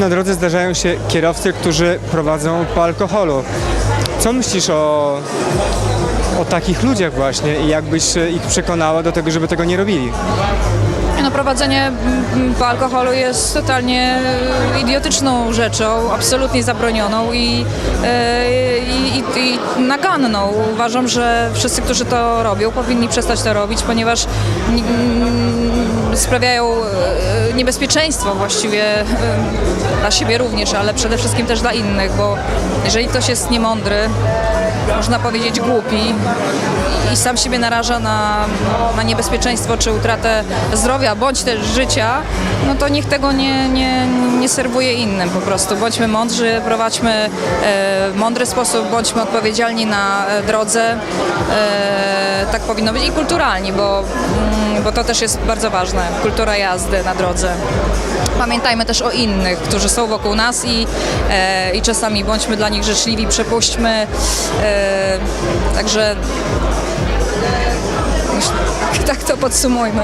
Na drodze zdarzają się kierowcy, którzy prowadzą po alkoholu. Co myślisz o, o takich ludziach właśnie i jakbyś ich przekonała do tego, żeby tego nie robili? No, prowadzenie mm, po alkoholu jest totalnie e, idiotyczną rzeczą, absolutnie zabronioną i, e, i, i, i naganną. Uważam, że wszyscy, którzy to robią, powinni przestać to robić, ponieważ mm, sprawiają e, niebezpieczeństwo właściwie e, dla siebie również, ale przede wszystkim też dla innych, bo jeżeli ktoś jest niemądry, można powiedzieć głupi i sam siebie naraża na, na niebezpieczeństwo czy utratę zdrowia bądź też życia, no to niech tego nie, nie, nie serwuje innym po prostu. Bądźmy mądrzy, prowadźmy e, w mądry sposób, bądźmy odpowiedzialni na e, drodze. E, tak powinno być i kulturalni, bo, mm, bo to też jest bardzo ważne, kultura jazdy na drodze. Pamiętajmy też o innych, którzy są wokół nas i, e, i czasami bądźmy dla nich życzliwi, przepuśćmy. E, także tak to podsumujmy.